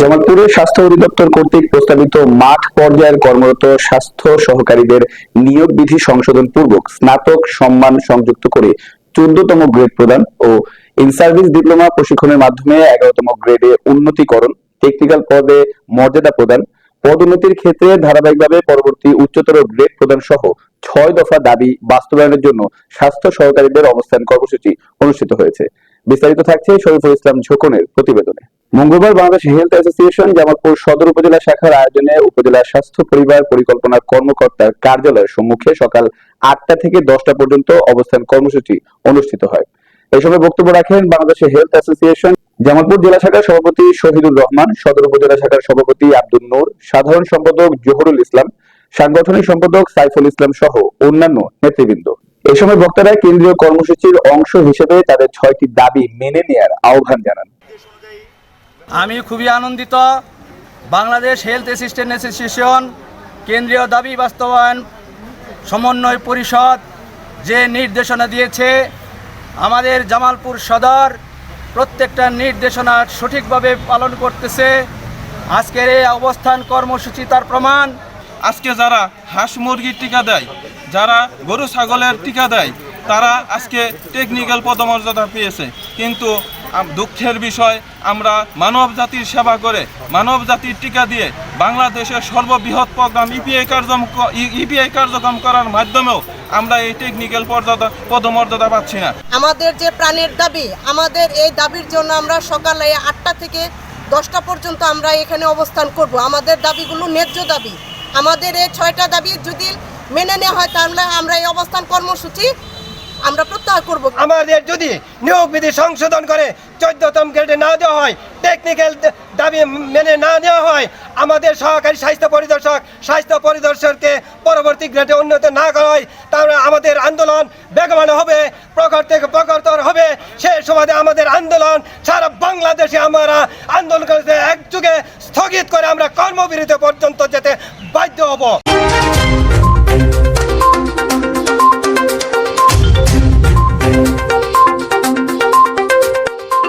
জামালপুরের স্বাস্থ্য অধিদপ্তর কর্তৃক প্রস্তাবিত মাঠ পর্যায়ের কর্মরত স্বাস্থ্য সহকারীদের নিয়োগ বিধি সংশোধন পূর্বক স্নাতক সম্মান সংযুক্ত করে চোদ্দতম গ্রেড প্রদান ও ইন সার্ভিস ডিপ্লোমা প্রশিক্ষণের মাধ্যমে এগারোতম গ্রেডে উন্নতিকরণ, টেকনিক্যাল পদে মর্যাদা প্রদান, পদোন্নতির ক্ষেত্রে ধারাবাহিকভাবে পরবর্তী উচ্চতর গ্রেড প্রদান সহ ছয় দফা দাবি বাস্তবায়নের জন্য স্বাস্থ্য সহকারীদের অবস্থান কর্মসূচি অনুষ্ঠিত হয়েছে। বিস্তারিত থাকছে শরীফুল ইসলাম ঝোকনের প্রতিবেদনে। মঙ্গলবার বাংলাদেশ হেলথ অ্যাসোসিয়েশন জামালপুর সদর উপজেলা শাখার আয়োজনে উপজেলা স্বাস্থ্য পরিবার পরিকল্পনা কর্মকর্তার কার্যালয়ের সম্মুখে সকাল আটটা থেকে দশটা পর্যন্ত অবস্থান কর্মসূচি অনুষ্ঠিত হয়। এই সময় বক্তব্য রাখেন বাংলাদেশ হেলথ অ্যাসোসিয়েশন জামালপুর জেলা শাখার সভাপতি শহীদুর রহমান, সদর উপজেলা শাখার সভাপতি আব্দুল নূর, সাধারণ সম্পাদক জহুরুল ইসলাম, সাংগঠনিক সম্পাদক সাইফুল ইসলাম সহ অন্যান্য নেতৃবৃন্দ। এই সময় বক্তারা কেন্দ্রীয় কর্মসূচির অংশ হিসেবে তাদের ছয়টি দাবি মেনে নেয়ার আহ্বান জানান। আমি খুবই আনন্দিত। বাংলাদেশ হেলথ অ্যাসিস্ট্যান্ট অ্যাসোসিয়েশন কেন্দ্রীয় দাবি বাস্তবায়ন সমন্বয় পরিষদ যে নির্দেশনা দিয়েছে, আমাদের জামালপুর সদর প্রত্যেকটা নির্দেশনা সঠিকভাবে পালন করতেছে। আজকের এই অবস্থান কর্মসূচি তার প্রমাণ। আজকে যারা হাঁস মুরগির টিকা দেয়, যারা গরু ছাগলের টিকা দেয়, তারা আজকে টেকনিক্যাল পদমর্যাদা পেয়েছে। কিন্তু দুঃখের বিষয়, আমরা মানব জাতির সেবা করে মানব জাতির টিকা দিয়ে বাংলাদেশের সর্ববৃহৎ প্রোগ্রাম ইপিআই কার্যক্রম ইপিআই কার্যক্রম করার মাধ্যমেও আমরা এই টেকনিক্যাল পর্যাদা, পদমর্যাদা পাচ্ছি না। আমাদের যে প্রাণের দাবি, আমাদের এই দাবির জন্য আমরা সকালে আটটা থেকে দশটা পর্যন্ত আমরা এখানে অবস্থান করব। আমাদের দাবিগুলো ন্যায্য দাবি। আমাদের এই ছয়টা দাবি যদি মেনে নেওয়া হয়, তাহলে আমরা এই অবস্থান কর্মসূচি আমরা প্রত্যাহার করব। আমাদের যদি নিয়োগ বিধি সংশোধন করে চোদ্দতম গ্রেডে না দেওয়া হয় টেকনিক্যাল দাবি মেনে না দেওয়া হয়, আমাদের সহকারী স্বাস্থ্য পরিদর্শক, স্বাস্থ্য পরিদর্শককে পরবর্তী গ্রেডে উন্নত না করা হয়, তাহলে আমাদের আন্দোলন বেগবান হবে, প্রখর থেকে প্রখরতর হবে। সেই সময় আমাদের আন্দোলন, সারা বাংলাদেশে আমরা আন্দোলন করতে একযুগে স্থগিত করে আমরা কর্মবিরতি পর্যন্ত যেতে বাধ্য হব।